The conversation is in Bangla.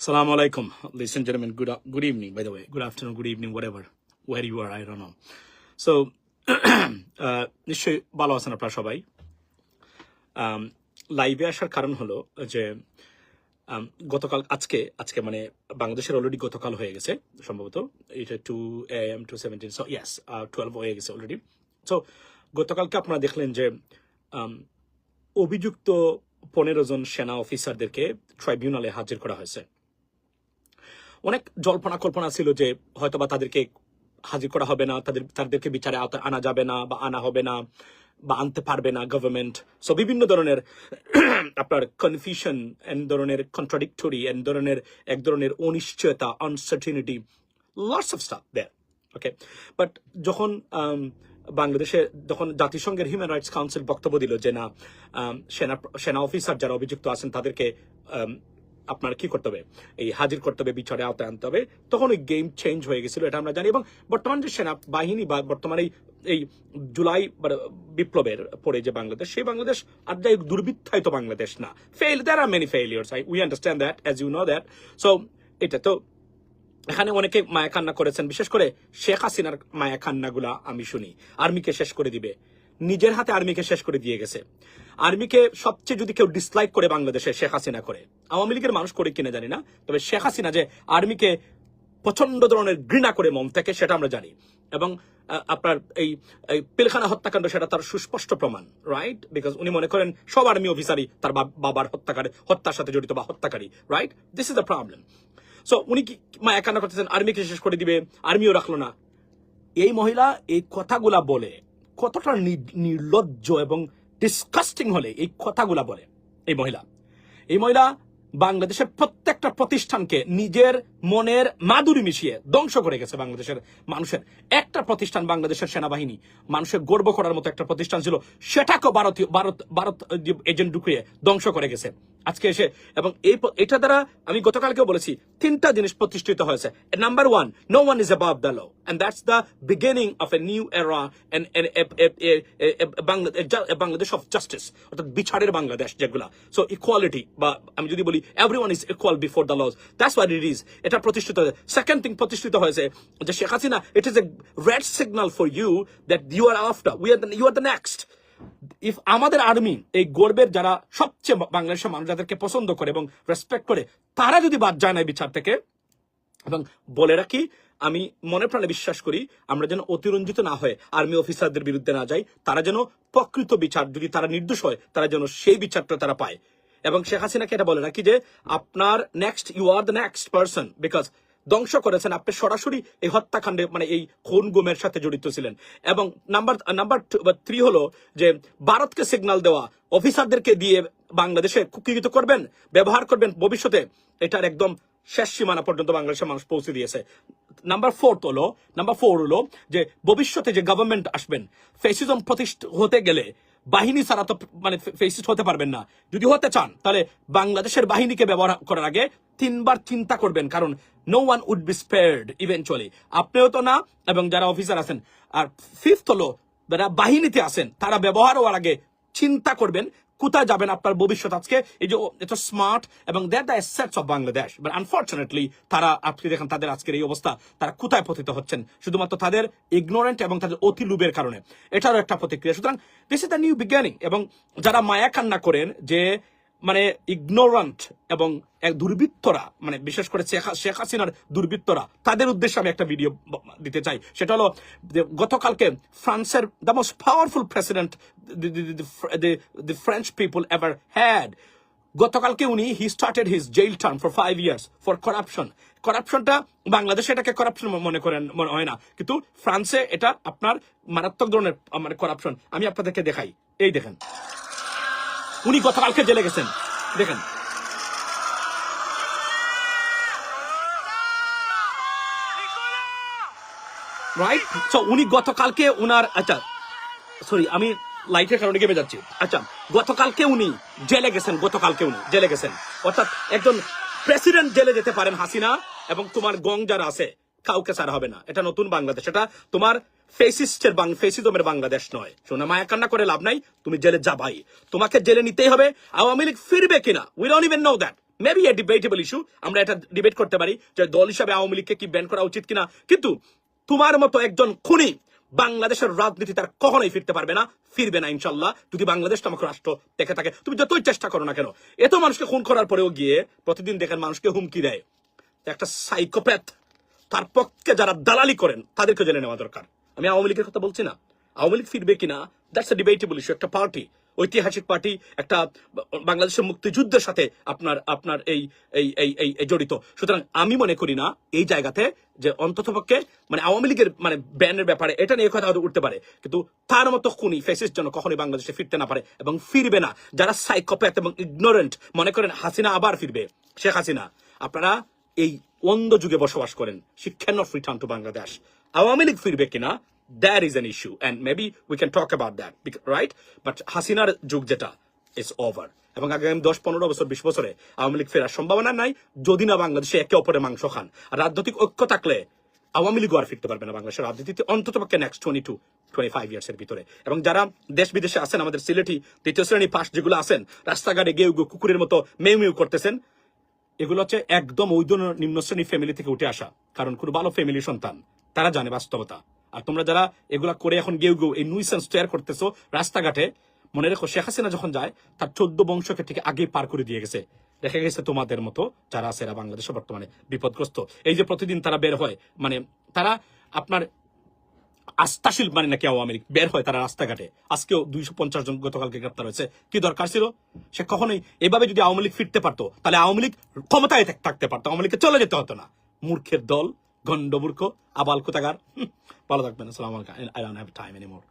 Assalamu alaikum, ladies and gentlemen. Good good evening, by the way. Good afternoon, good evening, whatever, where you are, I don't know. So, uh, নিশ্চয়ই ভালো আছেন আপনারা সবাই লাইভে আসার কারণ হলো যে um, গতকাল আজকে আজকে মানে বাংলাদেশের অলরেডি গতকাল হয়ে গেছে সম্ভবত এটা two A M two seventeen so yes twelve হয়ে গেছে অলরেডি সো গতকালকে আপনারা দেখলেন যে um, অভিযুক্ত পনেরো জন সেনা অফিসারদেরকে ট্রাইব্যুনালে হাজির করা হয়েছে অনেক জল্পনা কল্পনা ছিল যে হয়তোবা তাদেরকে হাজির করা হবে না তাদের তাদেরকে বিচারে আনা যাবে না বা আনা হবে না বা আনতে পারবে না গভর্নমেন্ট সো বিভিন্ন ধরনের আপনার কনফিউশন এন ধরনের কন্ট্রাডিক্টরি এন ধরনের এক ধরনের অনিশ্চয়তা uncertainty lots of stuff there okay but যখন um, বাংলাদেশে যখন জাতিসংঘের হিউম্যান রাইটস কাউন্সিল বক্তব্য দিল যে না um, সেনা সেনা অফিসার যারা অভিযুক্ত আছেন তাদেরকে um, আপনার কি করতে হবে? এই হাজির করতে হবে বিচারে আওতায় আনতে হবে। তখন ওই গেম চেঞ্জ হয়ে গেছিল, এটা আমরা জানি। এবং বর্তমান যে সেনা বাহিনী বা বর্তমানে এই- জুলাই বিপ্লবের পরে যে বাংলাদেশ, সেই বাংলাদেশ আর যাই দুর্বৃত্তায়িত বাংলাদেশ না। Fail there are many failures I we understand that as you know that so এটা তো এখানে অনেকে মায়া কান্না করেছেন। বিশেষ করে শেখ হাসিনার মায়া কান্নাগুলা আমি শুনি। আর্মিকে শেষ করে দিবে। নিজের হাতে আর্মিকে শেষ করে দিয়ে গেছে। আর্মিকে সবচেয়ে যদি কেউ ডিসলাইক করে বাংলাদেশে, শেখ হাসিনা করে। আওয়ামী লীগের মানুষ করে কিনা জানি না, তবে শেখ হাসিনা যে আর্মিকে প্রচণ্ড ধরনের ঘৃণা করে মন থেকে, সেটা আমরা জানি। এবং আপনার এই পিলখানা হত্যাকাণ্ড, সেটা তার সুস্পষ্ট প্রমাণ রাইট বিকজ উনি মনে করেন সব আর্মি অফিসারই তার বাবার হত্যাকারী, হত্যার সাথে জড়িত বা হত্যাকারী right this is the problem so উনি কি মায়া কান্না করতেছেন আর্মিকে শেষ করে দিবে, আর্মিও রাখল না। এই মহিলা এই কথাগুলা বলে কতটা নির্লজ্জ এবং ডিসকাস্টিং হলে এই কথাগুলা বলে। এই মহিলা। এই মহিলা বাংলাদেশের প্রত্যেকটা প্রতিষ্ঠানকে নিজের মনের মাদুরি মিশিয়ে ধ্বংস করে গেছে বাংলাদেশের মানুষের। একটা প্রতিষ্ঠান বাংলাদেশের সেনাবাহিনী। মানুষের গর্ব করার মতো একটা প্রতিষ্ঠান ছিল। সেটাকেও ভারতীয়, ভারত ভারত, এজেন্ট ঢুকিয়ে ধ্বংস করে গেছে। আজকে এসে, এবং এই এটা দ্বারা আমি গতকালকেও বলেছি, তিনটা জিনিস প্রতিষ্ঠিত হয়েছে। Number one no one is above the law and that's the beginning of a new era Bangladesh of justice অর্থাৎ বিচারের বাংলাদেশ যেগুলা। সো ইকুয়ালিটি বা আমি যদি বলি everyone is equal before the laws that's what it is এটা প্রতিষ্ঠিত হয়েছে। সেকেন্ড থিং প্রতিষ্ঠিত হয়েছে, যে Sheikh Hasina it is a red signal for you that you are after you are the next if আমাদের আর্মি এই গর্বের যারা সবচেয়ে বাংলাদেশের মানুষ যাদেরকে পছন্দ করে এবং রেসপেক্ট করে, তারা যদি বাদ যায় না বিচার থেকে, এবং বলে রাখি, আমি মনে প্রাণে বিশ্বাস করি, আমরা যেন অতিরঞ্জিত না হয়ে আর্মি অফিসারদের বিরুদ্ধে না যাই, তারা যেন প্রকৃত বিচার, যদি তারা নির্দোষ হয়, তারা যেন সেই বিচারটা তারা পায়। এবং শেখ হাসিনাকে এটা বলে রাখি যে, আপনার next you are the next person because ধ্বংস করেছেন। আপনি সরাসরি এই হত্যাকাণ্ডে মানে এই খুন গুমের সাথে জড়িত ছিলেন। এবং নাম্বার নাম্বার থ্রি হলো যে ভারতকে সিগন্যাল দেওয়া, অফিসারদেরকে দিয়ে বাংলাদেশে কুকিত করবেন, ব্যবহার করবেন, ভবিষ্যতে এটার একদম শেষ সীমানা পর্যন্ত বাংলাদেশের মানুষ পৌঁছে দিয়েছে। নাম্বার ফোর হলো, নাম্বার ফোর হলো যে ভবিষ্যতে যে গভর্নমেন্ট আসবেন ফেসিজম প্রতিষ্ঠিত হতে গেলে বাহিনী ছাড়া তো মানে ফেসিস্ট হতে পারবেন না। যদি হতে চান, তাহলে বাংলাদেশের বাহিনীকে ব্যবহার করার আগে তিনবার চিন্তা করবেন, কারণ no one would be spared eventually আপনিও তো না, এবং যারা অফিসার আছেন। আর ফিফথ হলো, যারা বাহিনীতে আছেন, তারা ব্যবহার হওয়ার আগে চিন্তা করবেন কোথায় যাবেন আপনার ভবিষ্যৎ আজকে? এই যে এত স্মার্ট এবং that the assets of Bangladesh but unfortunately তারা আপনি দেখেন তাদের আজকের এই অবস্থা, তারা কোথায় পথিত হচ্ছেন? শুধুমাত্র তাদের ইগনোরেন্ট এবং তাদের অতি লুবের কারণে। এটারও একটা প্রতিক্রিয়া। সুতরাং দিস ইজ দ্য নিউ বিজ্ঞানী এবং যারা মায়া কান্না করেন যে মানে ইগনোরান্ট এবং এক দুর্বৃত্তরা মানে বিশেষ করে শেখ হাসিনার দুর্বৃত্তরা, তাদের উদ্দেশ্যে আমি একটা ভিডিও দিতে চাই। সেটা হলো গতকালকে ফ্রান্সের the most powerful president the French people ever had গতকালকে উনি he started his jail term for five years for corruption করাপশনটা বাংলাদেশে এটাকে করাপশন মনে করেন, মনে হয় না। কিন্তু ফ্রান্সে এটা আপনার মারাত্মক ধরনের মানে করাপশন আমি আপনাদেরকে দেখাই। এই দেখেন। উনি গতকালকে জেলে গেছেন। দেখেন। রাইট সো উনি গতকালকে উনার আচ্ছা সরি আমি লাইটের কারণে গেমে যাচ্ছি। আচ্ছা গতকালকে উনি জেলে গেছেন, গতকালকে উনি জেলে গেছেন। অর্থাৎ একজন প্রেসিডেন্ট জেলে যেতে পারেন হাসিনা এবং তোমার গং যারা আছে কাউকে ছাড়া হবে না। এটা নতুন বাংলাদেশ। এটা তোমার ফেসিস্টের ফেসিজমের বাংলাদেশ নয়। শোনা, মায়া কান্না করে লাভ নাই, তুমি জেলে যাবাই। তোমাকে জেলে নিতেই হবে, আওয়ামী লীগ ফিরবে কিনা? We don't even know that maybe a debatable issue আমরা এটা ডিবেট করতে পারি যে দল হিসাবে আওয়ামী লীগকে কি ব্যান করা উচিত কিনা। কিন্তু তোমার মতো একজন খুনি বাংলাদেশের রাজনীতি তার কখনোই ফিরতে পারবে না, ফিরবে না ইনশাল্লাহ, যদি বাংলাদেশ আমাকে রাষ্ট্র দেখে থাকে। তুমি যতই চেষ্টা করো না কেন, এত মানুষকে খুন করার পরেও গিয়ে প্রতিদিন দেখেন মানুষকে হুমকি দেয়। একটা সাইকোপ্যাথ তার পক্ষে যারা দালালি করেন, তাদেরকে জেনে নেওয়া দরকার। আমি আওয়ামী লীগের কথা বলছি না। আওয়ামী লীগ ফিরবে কিনা দ্যাটস ডিবেটেবল ইস্যু একটা পার্টি ঐতিহাসিক পার্টি একটা বাংলাদেশের মুক্তিযুদ্ধের সাথে আপনার আপনার এই এই এই জড়িত। সুতরাং আমি মনে করি না এই জায়গাতে যে অন্ততপক্ষে মানে আওয়ামী লীগের মানে ব্যানের ব্যাপারে এটা নিয়ে কথা উঠতে পারে, কিন্তু তার মতো খুনি ফেসিস জন্য কখনোই বাংলাদেশে ফিরতে না পারে এবং ফিরবে না। যারা সাইকোপ্যাথ এবং ইগনোরেন্ট মনে করেন হাসিনা আবার ফিরবে, শেখ হাসিনা। আপনারা এই অন্ধ যুগে বসবাস করেন। She cannot return to Bangladesh Awami League ফিরবে কিনা? That is an issue and maybe we can talk about that right but হাসিনার যুগ যেটা ইজ ওভার এবং আগামী দশ, পনেরো বছর, বিশ বছরে আওয়ামী লীগ ফেরার সম্ভাবনা নাই, যদি না বাংলাদেশে একে অপরের মাংস খান। আর রাজনৈতিক ঐক্য থাকলে আওয়ামী লীগও আর ফিরতে পারবে না বাংলাদেশের রাজনীতিতে অন্তত পক্ষে next twenty two twenty five years এর ভিতরে। এবং যারা দেশ বিদেশে আছেন, আমাদের সিলেটি, তৃতীয় শ্রেণি পাশ যেগুলো আছেন, রাস্তাঘাটে গেউ গেউ কুকুরের মতো মেউ মেউ করতেছেন এগুলো হচ্ছে একদম ধরনের নিম্ন শ্রেণি ফ্যামিলি থেকে উঠে আসা, কারণ খুব ভালো ফ্যামিলি সন্তান, তারা জানে বাস্তবতা। আর তোমরা যারা এগুলা করে এখন গেউ গেউ এই নুইসেন্স তৈরি করতেছো রাস্তাঘাটে, মনে রেখো শেখ হাসিনা যখন যায়, তার চোদ্দ বংশকে থেকে আগে পার করে দিয়ে গেছে। দেখা গেছে তোমাদের মতো যারা আছে এরা বাংলাদেশে বর্তমানে বিপদগ্রস্ত। এই যে প্রতিদিন তারা বের হয় মানে তারা আপনার আস্থাশীল মানে নাকি আওয়ামী লীগ? বের হয় তারা রাস্তাঘাটে। আজকেও দুইশো পঞ্চাশ জন গতকালকে গ্রেপ্তার হয়েছে। কি দরকার ছিল? সে কখনোই এভাবে যদি আওয়ামী লীগ ফিরতে পারতো, তাহলে আওয়ামী লীগ ক্ষমতায় থাকতে পারতো। আওয়ামী লীগকে চলে যেতে হতো না। মূর্খের দল গন্ডমূর্খ আবাল কোথাগার ভালো থাকবেন। আসসালাম আই হ্যাভ টাইম এনিমোর